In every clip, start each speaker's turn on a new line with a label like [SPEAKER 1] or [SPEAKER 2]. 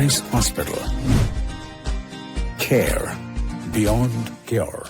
[SPEAKER 1] Vice Hospital. Care beyond cure.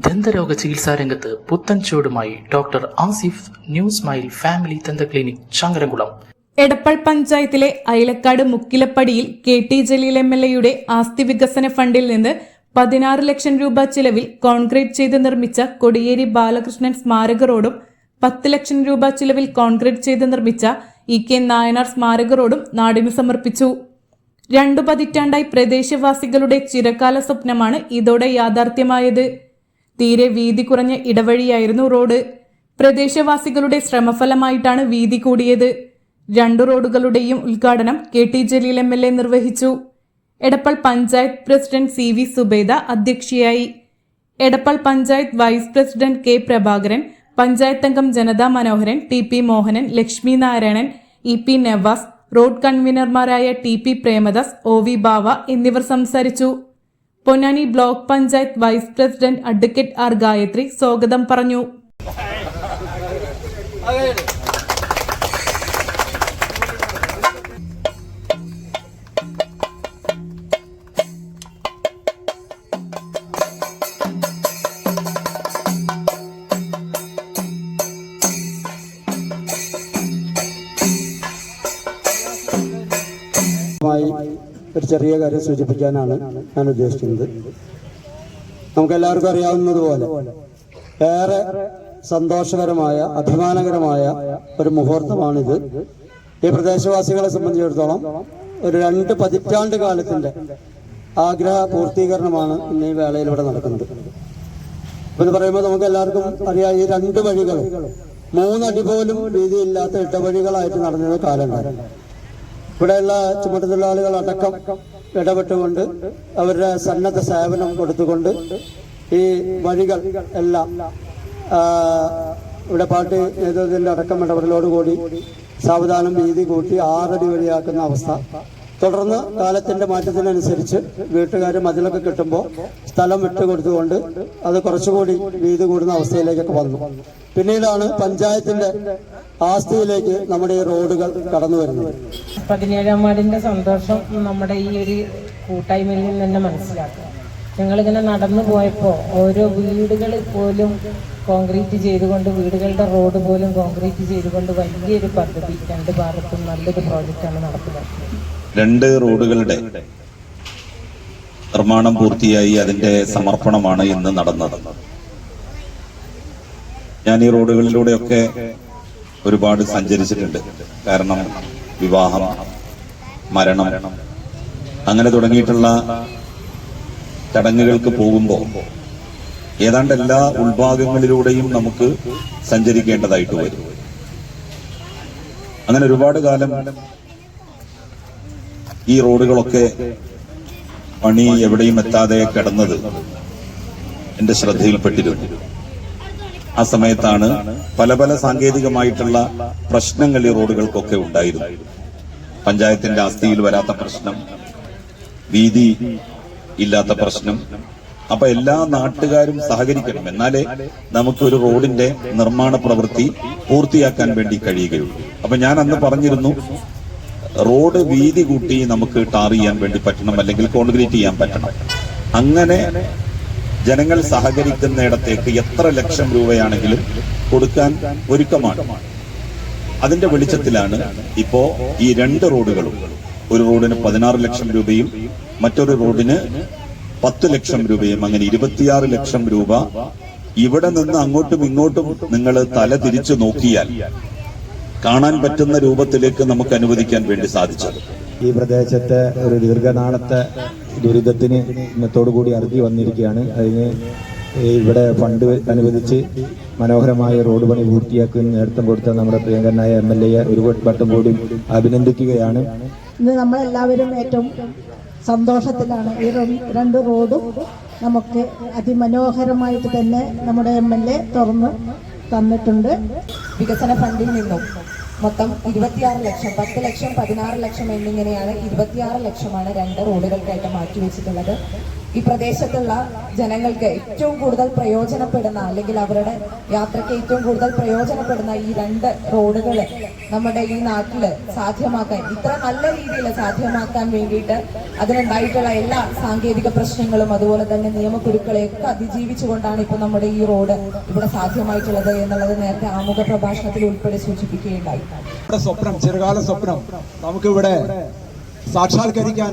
[SPEAKER 2] ദന്തരോഗ ചികിത്സാ രംഗത്ത് പുത്തൻ ചുവടുമായി doctor Asif new smile family ദന്ത ക്ലിനിക് ചങ്ങരംകുളം
[SPEAKER 3] എടപ്പൾ പഞ്ചായത്തിലെ Ayalakkad മുക്കിലപ്പടിയിൽ K T Jaleel M L എയുടെ ആസ്തി വികസന ഫണ്ടിൽ നിന്ന് പതിനാറ് ലക്ഷം രൂപ ചിലവിൽ കോൺക്രീറ്റ് ചെയ്ത് നിർമ്മിച്ച കൊടിയേരി ബാലകൃഷ്ണൻ സ്മാരക റോഡും പത്ത് ലക്ഷം രൂപ ചിലവിൽ കോൺക്രീറ്റ് ചെയ്ത് നിർമ്മിച്ച ഇ കെ നായനാർ സ്മാരക റോഡും നാടിന് സമർപ്പിച്ചു രണ്ടു പതിറ്റാണ്ടായി പ്രദേശവാസികളുടെ ചിരകാല സ്വപ്നമാണ് ഇതോടെ യാഥാർത്ഥ്യമായത്. തീരെ വീതി കുറഞ്ഞ ഇടവഴിയായിരുന്നു റോഡ്. പ്രദേശവാസികളുടെ ശ്രമഫലമായിട്ടാണ് വീതി കൂടിയത്. രണ്ടു റോഡുകളുടെയും ഉദ്ഘാടനം K T Jaleel M L A നിർവഹിച്ചു. Edappal panchayat president C V Subeda അധ്യക്ഷയായി. Edappal panchayat vice president K Prabhakaran panchayat അംഗം Janatha Manoharan T P Mohanan Lakshmi Narayanan E P Navas road കൺവീനർമാരായ T P Premadas O V Bava എന്നിവർ സംസാരിച്ചു. Ponnani block panchayat vice president advocate R Gayathri സ്വാഗതം പറഞ്ഞു.
[SPEAKER 4] ഒരു ചെറിയ കാര്യം സൂചിപ്പിക്കാനാണ് ഞാൻ ഉദ്ദേശിക്കുന്നത്. നമുക്ക് എല്ലാവർക്കും അറിയാവുന്നതുപോലെ ഏറെ സന്തോഷകരമായ അഭിമാനകരമായ ഒരു മുഹൂർത്തമാണിത്. ഈ പ്രദേശവാസികളെ സംബന്ധിച്ചിടത്തോളം ഒരു രണ്ട് പതിറ്റാണ്ട് കാലത്തിന്റെ ആഗ്രഹ പൂർത്തീകരണമാണ് ഇന്ന് ഈ വേളയിൽ ഇവിടെ നടക്കുന്നത്. ഇത് പറയുമ്പോൾ നമുക്ക് എല്ലാവർക്കും അറിയാം ഈ രണ്ട് വഴികൾ മൂന്നടി പോലും വീതിയില്ലാത്ത ഇടവഴികളായിട്ട് നടന്നത് കാലമുണ്ടായിരുന്നു ഇവിടെയുള്ള ചുമട്ടുതൊഴിലാളികൾ അടക്കം ഇടപെട്ടുകൊണ്ട് അവരുടെ സന്നദ്ധ സേവനം കൊടുത്തുകൊണ്ട് ഈ വഴികൾ എല്ലാം ഇവിടെ പാർട്ടി നേതൃത്വത്തിന്റെ അടക്കം ഇടപെടലോടുകൂടി സാവധാനം വീതി കൂട്ടി ആറടി വഴിയാക്കുന്ന അവസ്ഥ. തുടർന്ന് കാലത്തിന്റെ മാറ്റത്തിനനുസരിച്ച് വീട്ടുകാർ മതിലൊക്കെ കിട്ടുമ്പോൾ സ്ഥലം വിട്ടുകൊടുത്തുകൊണ്ട് അത് കുറച്ചുകൂടി വീതി കൂടുന്ന അവസ്ഥയിലേക്കൊക്കെ വന്നു. പിന്നീടാണ് പഞ്ചായത്തിന്റെ ആസ്തിയിലേക്ക് നമ്മുടെ ഈ റോഡുകൾ കടന്നു വരുന്നത്.
[SPEAKER 5] പതിനേഴാം വാർഡിന്റെ സന്തോഷം നമ്മുടെ ഈ ഒരു കൂട്ടായ്മയിൽ നിന്ന് തന്നെ മനസ്സിലാക്കുക ഞങ്ങളിങ്ങനെ നടന്നു പോയപ്പോൾ ഓരോ വീടുകൾ പോലും കോൺക്രീറ്റ് ചെയ്തുകൊണ്ട് വീടുകളുടെ റോഡ് പോലും കോൺക്രീറ്റ് ചെയ്തുകൊണ്ട് വലിയൊരു പദ്ധതി രണ്ട് ഭാഗത്തും നല്ലൊരു പ്രോജക്റ്റാണ് നടപ്പിലാക്കുന്നത്
[SPEAKER 6] രണ്ട് റോഡുകളുടെ നിർമ്മാണം പൂർത്തിയായി അതിന്റെ സമർപ്പണമാണ് ഇന്ന് നടന്നത്. ഞാൻ ഈ റോഡുകളിലൂടെയൊക്കെ ഒരുപാട് സഞ്ചരിച്ചിട്ടുണ്ട്. കാരണം വിവാഹം മരണം അങ്ങനെ തുടങ്ങിയിട്ടുള്ള ചടങ്ങുകൾക്ക് പോകുമ്പോൾ ഏതാണ്ട് എല്ലാ ഉൾഭാഗങ്ങളിലൂടെയും നമുക്ക് സഞ്ചരിക്കേണ്ടതായിട്ട് വരും. അങ്ങനെ ഒരുപാട് കാലം ഈ റോഡുകളൊക്കെ പണി എവിടെയും എത്താതെ കിടന്നത് എന്റെ ശ്രദ്ധയിൽപ്പെട്ടിരുന്നു ആ സമയത്താണ് പല പല സാങ്കേതികമായിട്ടുള്ള പ്രശ്നങ്ങൾ ഈ റോഡുകൾക്കൊക്കെ ഉണ്ടായിരുന്നു പഞ്ചായത്തിന്റെ ആസ്തിയിൽ വരാത്ത പ്രശ്നം വീതി ഇല്ലാത്ത പ്രശ്നം. അപ്പൊ എല്ലാ നാട്ടുകാരും സഹകരിക്കണം. എന്നാലേ നമുക്ക് ഒരു റോഡിന്റെ നിർമ്മാണ പ്രവൃത്തി പൂർത്തിയാക്കാൻ വേണ്ടി കഴിയുകയുള്ളൂ. അപ്പൊ ഞാൻ അന്ന് പറഞ്ഞിരുന്നു റോഡ് വീതി കൂട്ടി നമുക്ക് ടാർ ചെയ്യാൻ വേണ്ടി പറ്റണം അല്ലെങ്കിൽ കോൺക്രീറ്റ് ചെയ്യാൻ പറ്റണം. അങ്ങനെ ജനങ്ങൾ സഹകരിക്കുന്നിടത്തേക്ക് എത്ര ലക്ഷം രൂപയാണെങ്കിലും കൊടുക്കാൻ ഒരുക്കമാണ്. അതിന്റെ വെളിച്ചത്തിലാണ് ഇപ്പോ ഈ രണ്ട് റോഡുകളും. ഒരു റോഡിന് പതിനാറ് ലക്ഷം രൂപയും മറ്റൊരു റോഡിന് പത്ത് ലക്ഷം രൂപയും അങ്ങനെ ഇരുപത്തിയാറ് ലക്ഷം രൂപ ഇവിടെ നിന്ന് അങ്ങോട്ടും ഇങ്ങോട്ടും നിങ്ങൾ തല തിരിച്ചു നോക്കിയാൽ കാണാൻ പറ്റുന്ന രൂപത്തിലേക്ക് നമുക്ക് അനുവദിക്കാൻ വേണ്ടി സാധിച്ചത്.
[SPEAKER 7] ഈ പ്രദേശത്തെ ഒരു ദീർഘനാളത്തെ ദുരിതത്തിന് ഇന്നത്തോടുകൂടി അറുതി വന്നിരിക്കുകയാണ്. അതിന് ഇവിടെ ഫണ്ട് അനുവദിച്ച് മനോഹരമായ റോഡ് പണി പൂർത്തിയാക്കുന്ന നേതൃത്വം കൊടുത്ത നമ്മുടെ പ്രിയങ്കരനായ എം എൽ എയെ ഒരു വട്ടം കൂടി അഭിനന്ദിക്കുകയാണ്.
[SPEAKER 8] ഇന്ന് നമ്മളെല്ലാവരും ഏറ്റവും സന്തോഷത്തിലാണ് ഈ രണ്ട് റോഡും നമുക്ക് അതിമനോഹരമായിട്ട് തന്നെ നമ്മുടെ എം എൽ എ തുറന്ന് തന്നിട്ടുണ്ട്.
[SPEAKER 9] വികസന ഫണ്ടിൽ നിന്നും. മൊത്തം ഇരുപത്തിയാറ് ലക്ഷം പത്ത് ലക്ഷം പതിനാറ് ലക്ഷം എന്നിങ്ങനെയാണ് ഇരുപത്തിയാറ് ലക്ഷമാണ് രണ്ട് റോഡുകൾക്കായിട്ട് മാറ്റിവെച്ചിട്ടുള്ളത്. ഈ പ്രദേശത്തുള്ള ജനങ്ങൾക്ക് ഏറ്റവും കൂടുതൽ പ്രയോജനപ്പെടുന്ന അല്ലെങ്കിൽ അവരുടെ യാത്രയ്ക്ക് ഏറ്റവും കൂടുതൽ പ്രയോജനപ്പെടുന്ന ഈ രണ്ട് റോഡുകൾ നമ്മുടെ ഈ നാട്ടിൽ സാധ്യമാക്കാൻ ഇത്ര നല്ല രീതിയിൽ സാധ്യമാക്കാൻ വേണ്ടിയിട്ട് അതിനുണ്ടായിട്ടുള്ള എല്ലാ സാങ്കേതിക പ്രശ്നങ്ങളും അതുപോലെ തന്നെ നിയമക്കുരുക്കളെയൊക്കെ അതിജീവിച്ചുകൊണ്ടാണ് ഇപ്പോൾ നമ്മുടെ ഈ റോഡ് ഇവിടെ സാധ്യമായിട്ടുള്ളത് എന്നുള്ളത് നേരത്തെ ആമുഖ പ്രഭാഷണത്തിൽ ഉൾപ്പെടെ സൂചിപ്പിക്കുകയുണ്ടായി.
[SPEAKER 10] സ്വപ്നം ചെറുകാല സ്വപ്നം നമുക്കിവിടെ സാക്ഷാത്കരിക്കാൻ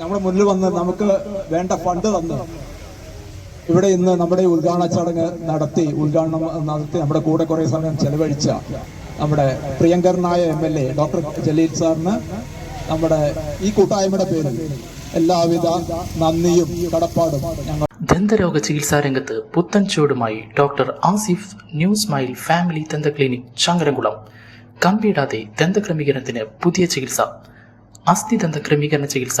[SPEAKER 10] നമ്മുടെ മുന്നിൽ വന്ന് നമുക്ക് വേണ്ട ഫണ്ട് തന്ന് ഇവിടെ ഇന്ന് നമ്മുടെ ഉദ്ഘാടന ചടങ്ങ് നടത്തി ഉദ്ഘാടനം നടത്തി നമ്മുടെ കൂടെ കുറെ സമയം ചെലവഴിച്ച നമ്മുടെ പ്രിയങ്കരനായ M L A doctor Jaleel സാറിന് നമ്മുടെ ഈ കൂട്ടായ്മയുടെ പേരിൽ എല്ലാവിധ നന്ദിയും കടപ്പാടും ഞങ്ങൾ
[SPEAKER 2] ദന്തരോഗ ചികിത്സാ രംഗത്ത് പുത്തൻ ചൂടുമായി doctor Asif new smile family ദന്ത ക്ലിനിക് ശങ്കരംകുളം കമ്പിയിടാതെ ദന്തക്രമീകരണത്തിന് പുതിയ ചികിത്സ. അസ്ഥി ദന്ത ക്രമീകരണ ചികിത്സ